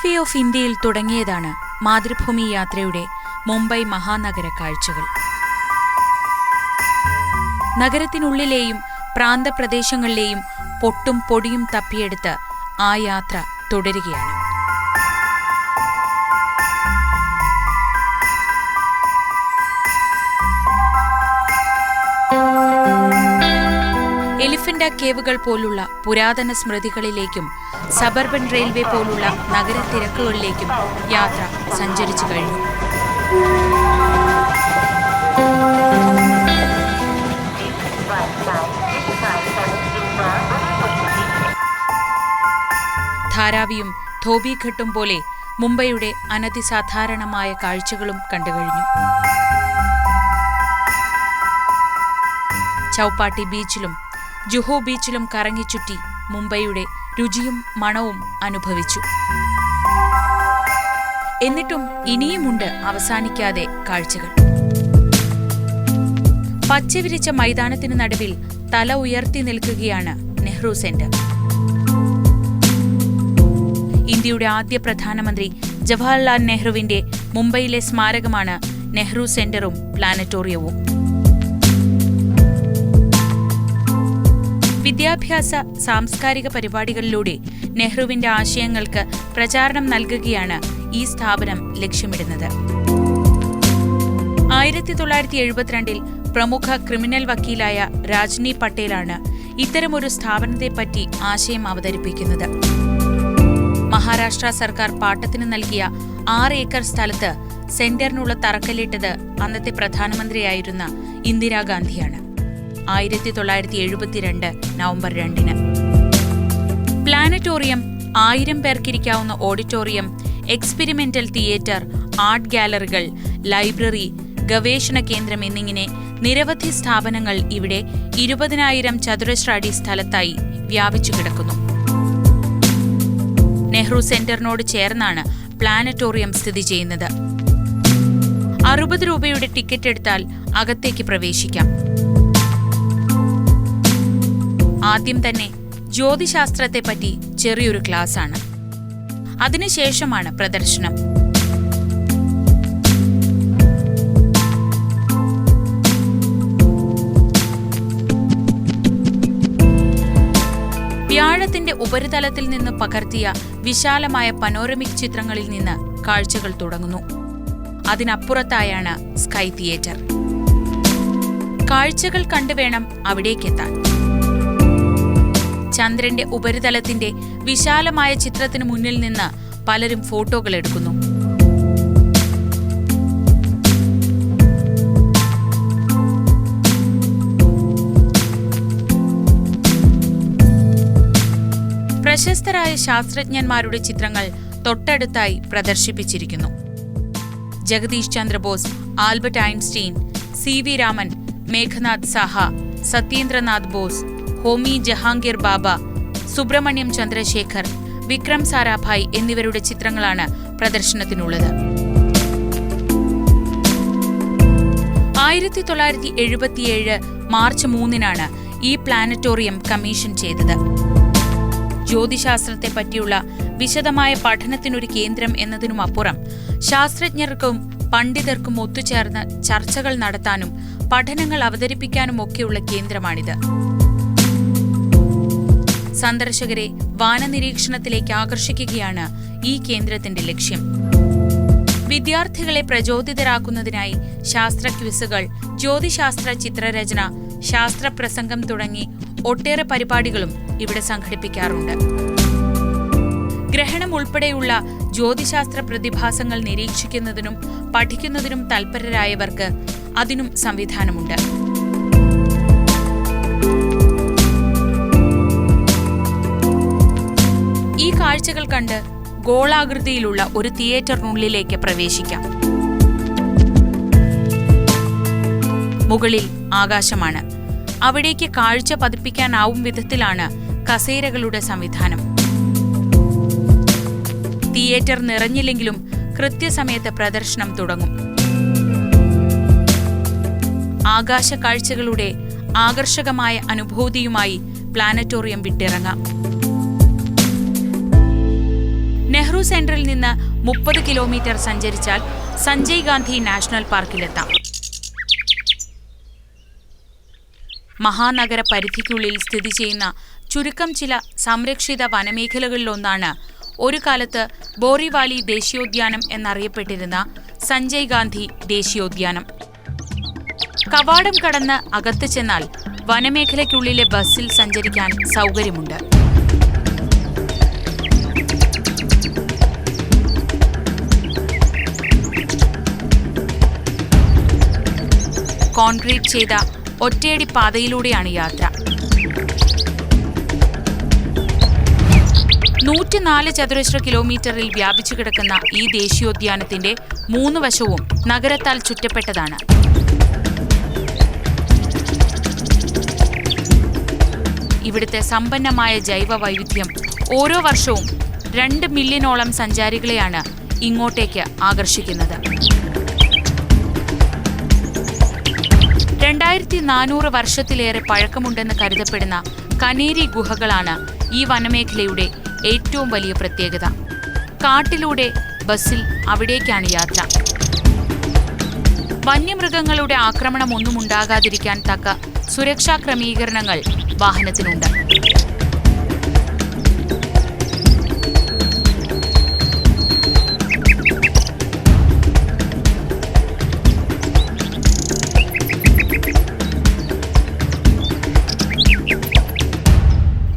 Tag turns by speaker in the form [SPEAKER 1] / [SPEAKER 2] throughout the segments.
[SPEAKER 1] Gate way of ഇന്ത്യയിൽ തുടങ്ങിയതാണ് മാതൃഭൂമി യാത്രയുടെ മുംബൈ മഹാനഗര കാഴ്ചകൾ. നഗരത്തിനുള്ളിലെയും പ്രാന്തപ്രദേശങ്ങളിലെയും പൊട്ടും പൊടിയും തപ്പിയെടുത്ത് ആ യാത്ര തുടരുകയാണ്. എലിഫന്റ കേവുകൾ പോലുള്ള പുരാതന സ്മൃതികളിലേക്കും സബർബൻ റെയിൽവേ പോലുള്ള നഗര തിരക്കുകളിലേക്കും യാത്ര സഞ്ചരിച്ചു കഴിഞ്ഞു. ധാരാവിയും ധോബിഘട്ടും പോലെ മുംബൈയുടെ അനതിസാധാരണമായ കാഴ്ചകളും കണ്ടുകഴിഞ്ഞു. ചൌപ്പാട്ടി ബീച്ചിലും ജുഹു ബീച്ചിലും കറങ്ങിച്ചുറ്റി മുംബൈയുടെ രുചിയും മണവും അനുഭവിച്ചു. എന്നിട്ടും ഇനിയുമുണ്ട് അവസാനിക്കാതെ കാഴ്ചകൾ. പച്ചവിരിച്ച മൈതാനത്തിനു നടുവിൽ തല ഉയർത്തി നിൽക്കുകയാണ് നെഹ്റു സെന്റർ. ഇന്ത്യയുടെ ആദ്യ പ്രധാനമന്ത്രി ജവഹർലാൽ നെഹ്റുവിന്റെ മുംബൈയിലെ സ്മാരകമാണ് നെഹ്റു സെന്ററും പ്ലാനറ്റോറിയവും. വിദ്യാഭ്യാസ സാംസ്കാരിക പരിപാടികളിലൂടെ നെഹ്റുവിന്റെ ആശയങ്ങൾക്ക് പ്രചാരണം നൽകുകയാണ് ഈ സ്ഥാപനം ലക്ഷ്യമിടുന്നത്. ആയിരത്തി തൊള്ളായിരത്തി എഴുപത്തിരണ്ടിൽ പ്രമുഖ ക്രിമിനൽ വക്കീലായ രാജ്നി പട്ടേലാണ് ഇത്തരമൊരു സ്ഥാപനത്തെപ്പറ്റി ആശയം അവതരിപ്പിക്കുന്നത്. മഹാരാഷ്ട്ര സർക്കാർ പാട്ടത്തിന് നൽകിയ ആറ് ഏക്കർ സ്ഥലത്ത് സെന്ററിനുള്ള തറക്കല്ലിട്ടത് അന്നത്തെ പ്രധാനമന്ത്രിയായിരുന്ന ഇന്ദിരാഗാന്ധിയാണ്. ആയിരത്തി തൊള്ളായിരത്തി എഴുപത്തിരണ്ട് നവംബർ രണ്ടിന്. പ്ലാനറ്റോറിയം ആയിരം പേർക്കിരിക്കാവുന്ന ഓഡിറ്റോറിയം എക്സ്പെരിമെന്റൽ തിയേറ്റർ ആർട്ട് ഗാലറികൾ ലൈബ്രറി ഗവേഷണ കേന്ദ്രം എന്നിങ്ങനെ നിരവധി സ്ഥാപനങ്ങൾ ഇവിടെ ഇരുപതിനായിരം ചതുരശ്ര അടി സ്ഥലത്തായി വ്യാപിച്ചു കിടക്കുന്നു. നെഹ്റു സെന്ററിനോട് ചേർന്നാണ് പ്ലാനറ്റോറിയം സ്ഥിതി ചെയ്യുന്നത്. അറുപത് രൂപയുടെ ടിക്കറ്റ് എടുത്താൽ അകത്തേക്ക് പ്രവേശിക്കാം. ആദ്യം തന്നെ ജ്യോതിശാസ്ത്രത്തെപ്പറ്റി ചെറിയൊരു ക്ലാസ്സാണ്. അതിനുശേഷമാണ് പ്രദർശനം. വ്യാഴത്തിന്റെ ഉപരിതലത്തിൽ നിന്ന് പകർത്തിയ വിശാലമായ പനോരമിക് ചിത്രങ്ങളിൽ നിന്ന് കാഴ്ചകൾ തുടങ്ങുന്നു. അതിനപ്പുറത്തായാണ് സ്കൈ തിയേറ്റർ. കാഴ്ചകൾ കണ്ടുവേണം അവിടേക്കെത്താൻ. ചന്ദ്രന്റെ ഉപരിതലത്തിന്റെ വിശാലമായ ചിത്രത്തിന് മുന്നിൽ നിന്ന് പലരും ഫോട്ടോകൾ എടുക്കുന്നു. പ്രശസ്തരായ ശാസ്ത്രജ്ഞന്മാരുടെ ചിത്രങ്ങൾ തൊട്ടടുത്തായി പ്രദർശിപ്പിച്ചിരിക്കുന്നു. Jagadish Chandrabose Albert Einstein C V Raman Meghnad Saha Satyendranath Bose Homi Jehangir Bhabha Subrahmanyan Chandrasekhar Vikram Sarabhai എന്നിവരുടെ ചിത്രങ്ങളാണ് പ്രദർശനത്തിനുള്ളത്. ആയിരത്തി തൊള്ളായിരത്തി എഴുപത്തിയേഴ് മാർച്ച് മൂന്നിനാണ് ഈ പ്ലാനറ്റോറിയം കമ്മീഷൻ ചെയ്തത്. ജ്യോതിശാസ്ത്രത്തെ പറ്റിയുള്ള വിശദമായ പഠനത്തിനൊരു കേന്ദ്രം എന്നതിനുമപ്പുറം ശാസ്ത്രജ്ഞർക്കും പണ്ഡിതർക്കും ഒത്തുചേർന്ന് ചർച്ചകൾ നടത്താനും പഠനങ്ങൾ അവതരിപ്പിക്കാനുമൊക്കെയുള്ള കേന്ദ്രമാണിത്. സന്ദർശകരെ വാനനിരീക്ഷണത്തിലേക്ക് ആകർഷിക്കുകയാണ് ഈ കേന്ദ്രത്തിന്റെ ലക്ഷ്യം. വിദ്യാർത്ഥികളെ പ്രചോദിതരാക്കുന്നതിനായി ശാസ്ത്ര ക്വിസുകൾ ജ്യോതിശാസ്ത്ര ചിത്രരചന ശാസ്ത്ര പ്രസംഗം തുടങ്ങി ഒട്ടേറെ പരിപാടികളും ഇവിടെ സംഘടിപ്പിക്കാറുണ്ട്. ഗ്രഹണം ഉൾപ്പെടെയുള്ള ജ്യോതിശാസ്ത്ര പ്രതിഭാസങ്ങൾ നിരീക്ഷിക്കുന്നതിനും പഠിക്കുന്നതിനും തൽപരരായവർക്ക് അതിനും സംവിധാനമുണ്ട്. കാഴ്ചകൾ കണ്ട് ഗോളാകൃതിയിലുള്ള ഒരു തിയേറ്ററിനുള്ളിലേക്ക് പ്രവേശിക്കാം. മുകളിൽ ആകാശമാണ്. അവിടേക്ക് കാഴ്ച പതിപ്പിക്കാനാവും വിധത്തിലാണ് കസേരകളുടെ സംവിധാനം. തിയേറ്റർ നിറഞ്ഞില്ലെങ്കിലും കൃത്യസമയത്ത് പ്രദർശനം തുടങ്ങും. ആകാശ കാഴ്ചകളുടെ ആകർഷകമായ അനുഭൂതിയുമായി പ്ലാനറ്റോറിയം വിട്ടിറങ്ങാം. നെഹ്റു സെന്ററിൽ നിന്ന് മുപ്പത് കിലോമീറ്റർ സഞ്ചരിച്ചാൽ സഞ്ജയ് ഗാന്ധി നാഷണൽ പാർക്കിലെത്താം. മഹാനഗര പരിധിക്കുള്ളിൽ സ്ഥിതി ചെയ്യുന്ന ചുരുക്കം ചില സംരക്ഷിത വനമേഖലകളിലൊന്നാണ് ഒരു കാലത്ത് ബോറിവാലി ദേശീയോദ്യാനം എന്നറിയപ്പെട്ടിരുന്ന സഞ്ജയ് ഗാന്ധി ദേശീയോദ്യാനം. കവാടം കടന്ന് അകത്ത് ചെന്നാൽ വനമേഖലയ്ക്കുള്ളിലെ ബസ്സിൽ സഞ്ചരിക്കാൻ സൗകര്യമുണ്ട്. കോൺക്രീറ്റ് ചെയ്ത ഒറ്റയടി പാതയിലൂടെയാണ് യാത്ര. നൂറ്റിനാല് ചതുരശ്ര കിലോമീറ്ററിൽ വ്യാപിച്ചു കിടക്കുന്ന ഈ ദേശീയോദ്യാനത്തിന്റെ മൂന്ന് വശവും നഗരത്താൽ ചുറ്റപ്പെട്ടതാണ്. ഇവിടുത്തെ സമ്പന്നമായ ജൈവ വൈവിധ്യം ഓരോ വർഷവും രണ്ട് മില്യണോളം സഞ്ചാരികളെയാണ് ഇങ്ങോട്ടേക്ക് ആകർഷിക്കുന്നത്. രണ്ടായിരത്തി നാനൂറ് വർഷത്തിലേറെ പഴക്കമുണ്ടെന്ന് കരുതപ്പെടുന്ന കനേരി ഗുഹകളാണ് ഈ വനമേഖലയുടെ ഏറ്റവും വലിയ പ്രത്യേകത. കാട്ടിലൂടെ ബസ്സിൽ അവിടേക്കാണ് യാത്ര. വന്യമൃഗങ്ങളുടെ ആക്രമണമൊന്നും ഉണ്ടാകാതിരിക്കാൻ തക്ക സുരക്ഷാ ക്രമീകരണങ്ങൾ വാഹനത്തിനുണ്ട്.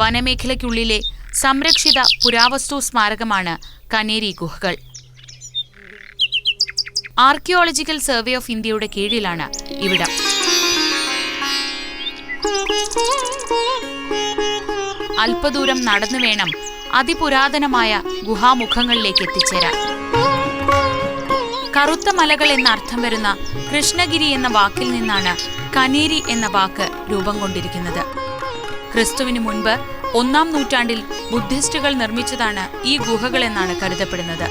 [SPEAKER 1] വനമേഖലയ്ക്കുള്ളിലെ സംരക്ഷിത പുരാവസ്തു സ്മാരകമാണ് കനേരി ഗുഹകൾ. ആർക്കിയോളജിക്കൽ സർവേ ഓഫ് ഇന്ത്യയുടെ കീഴിലാണ് ഇവിടം. അല്പദൂരം നടന്നു വേണം അതിപുരാതനമായ ഗുഹാമുഖങ്ങളിലേക്ക് എത്തിച്ചേരാൻ. കറുത്ത മലകൾ എന്ന അർത്ഥം വരുന്ന കൃഷ്ണഗിരി എന്ന വാക്കിൽ നിന്നാണ് കനേരി എന്ന വാക്ക് രൂപം കൊണ്ടിരിക്കുന്നത്. ക്രിസ്തുവിന് മുൻപ് ഒന്നാം നൂറ്റാണ്ടിൽ ബുദ്ധിസ്റ്റുകൾ നിർമ്മിച്ചതാണ് ഈ ഗുഹകളെന്നാണ് കരുതപ്പെടുന്നത്.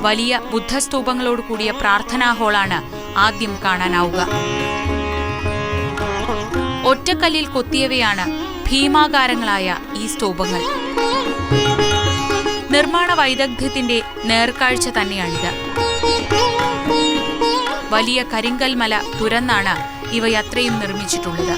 [SPEAKER 1] വലിയ ബുദ്ധസ്തൂപങ്ങളോട് കൂടിയ പ്രാർത്ഥനാ ഹാളാണ് ആദ്യം കാണാനാവുക. ഒറ്റക്കല്ലിൽ കൊത്തിയവയാണ് ഭീമാകാരങ്ങളായ ഈ സ്തൂപങ്ങൾ. നിർമ്മാണ വൈദഗ്ധ്യത്തിന്റെ നേർക്കാഴ്ച തന്നെയാണിത്. വലിയ കരിങ്കൽമല തുരന്നാണ് ഇവയത്രയും നിർമ്മിച്ചിട്ടുള്ളത്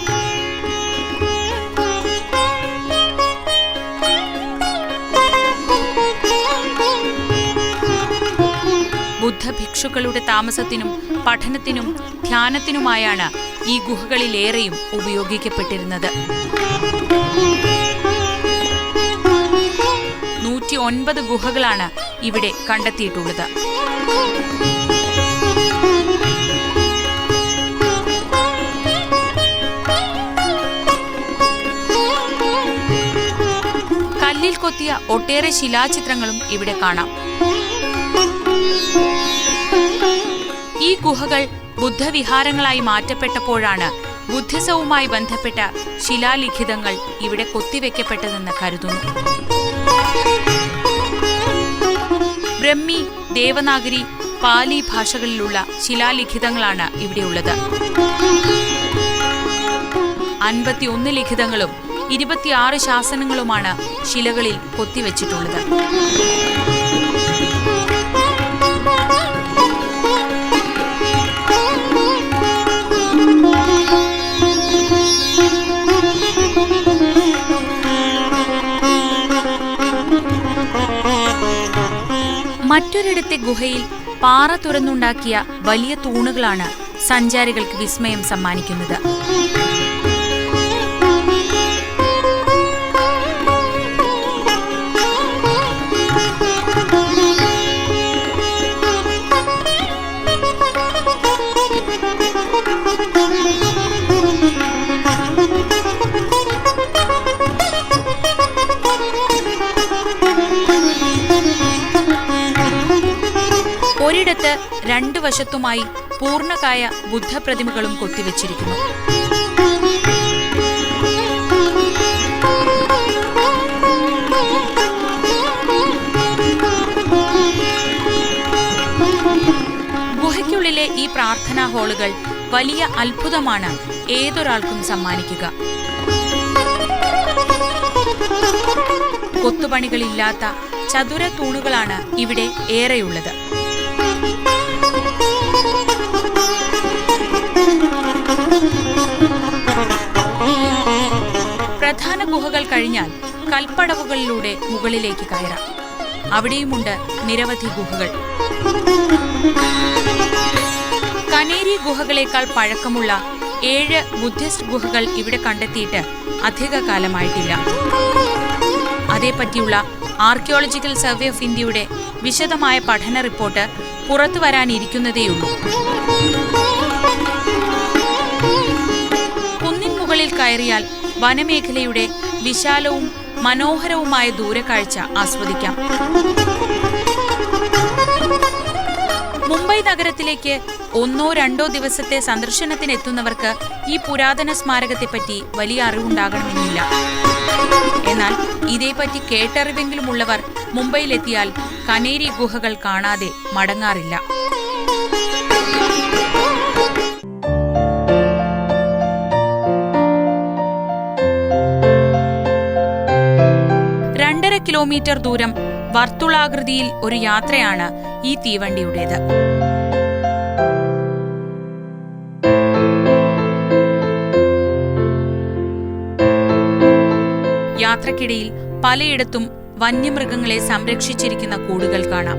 [SPEAKER 1] ബുദ്ധഭിക്ഷുക്കളുടെ താമസത്തിനും പഠനത്തിനും ധ്യാനത്തിനുമായാണ് ഈ ഗുഹകളിലേറെയും ഉപയോഗിക്കപ്പെട്ടിരുന്നത്. നൂറ്റി ഒൻപത് ഗുഹകളാണ് ഇവിടെ കണ്ടെത്തിയിട്ടുള്ളത്. കല്ലിൽ കൊത്തിയ ഒട്ടേറെ ശിലാചിത്രങ്ങളും ഇവിടെ കാണാം. ഈ ഗുഹകൾ ബുദ്ധവിഹാരങ്ങളായി മാറ്റപ്പെട്ടപ്പോഴാണ് ബുദ്ധിസവുമായി ബന്ധപ്പെട്ട ശിലാലിഖിതങ്ങൾ ഇവിടെ കൊത്തിവെക്കപ്പെട്ടതെന്ന് കരുതുന്നു. ബ്രഹ്മി ദേവനാഗരി പാലി ഭാഷകളിലുള്ള ശിലാലിഖിതങ്ങളാണ് ഇവിടെയുള്ളത് അൻപത്തിയൊന്ന് ലിഖിതങ്ങളും ഇരുപത്തിയാറ് ശാസനങ്ങളുമാണ് ശിലകളിൽ കൊത്തിവെച്ചിട്ടുള്ളത്. മറ്റൊരിടത്തെ ഗുഹയിൽ പാറ തുറന്നുണ്ടാക്കിയ വലിയ തൂണുകളാണ് സഞ്ചാരികൾക്ക് വിസ്മയം സമ്മാനിക്കുന്നത്. വശത്തുമായി പൂർണകായ ബുദ്ധപ്രതിമകളും കൊത്തിവച്ചിരിക്കുന്നു. ഗുഹയ്ക്കുള്ളിലെ ഈ പ്രാർത്ഥനാ ഹാളുകൾ വലിയ അത്ഭുതമാണ് ഏതൊരാൾക്കും സമ്മാനിക്കുക. കൊത്തുപണികളില്ലാത്ത ചതുര തൂണുകളാണ് ഇവിടെ ഏറെയുള്ളത്. പ്രധാന ഗുഹകൾ കഴിഞ്ഞാൽ കൽപ്പടവുകളിലൂടെ മുകളിലേക്ക് കയറാം. അവിടെയുമുണ്ട് നിരവധി ഗുഹകൾ. കനേരി ഗുഹകളേക്കാൾ പഴക്കമുള്ള ഏഴ് ബുദ്ധിസ്റ്റ് ഗുഹകൾ ഇവിടെ കണ്ടെത്തിയിട്ട് അധിക കാലമായിട്ടില്ല അതേപ്പറ്റിയുള്ള ആർക്കിയോളജിക്കൽ സർവേ ഓഫ് ഇന്ത്യയുടെ വിശദമായ പഠന റിപ്പോർട്ട് പുറത്തു വരാനിരിക്കുന്നതേയുള്ളൂ. കുന്നിൻ മുകളിൽ കയറിയാൽ വനമേഖലയുടെ വിശാലവും മനോഹരവുമായ ദൂരക്കാഴ്ച ആസ്വദിക്കാം. മുംബൈ നഗരത്തിലേക്ക് ഒന്നോ രണ്ടോ ദിവസത്തെ സന്ദർശനത്തിനെത്തുന്നവർക്ക് ഈ പുരാതന സ്മാരകത്തെപ്പറ്റി വലിയ അറിവുണ്ടാകണമെന്നില്ല. എന്നാൽ ഇതേപ്പറ്റി കേട്ടറിവെങ്കിലും ഉള്ളവർ മുംബൈയിലെത്തിയാൽ കനേരി ഗുഹകൾ കാണാതെ മടങ്ങാറില്ല. രണ്ടര കിലോമീറ്റർ ദൂരം വർത്തുളാകൃതിയിൽ ഒരു യാത്രയാണ് ഈ തീവണ്ടിയുടേത്. യാത്രക്കിടയിൽ പലയിടത്തും വന്യമൃഗങ്ങളെ സംരക്ഷിച്ചിരിക്കുന്ന കൂടുകൾ കാണാം.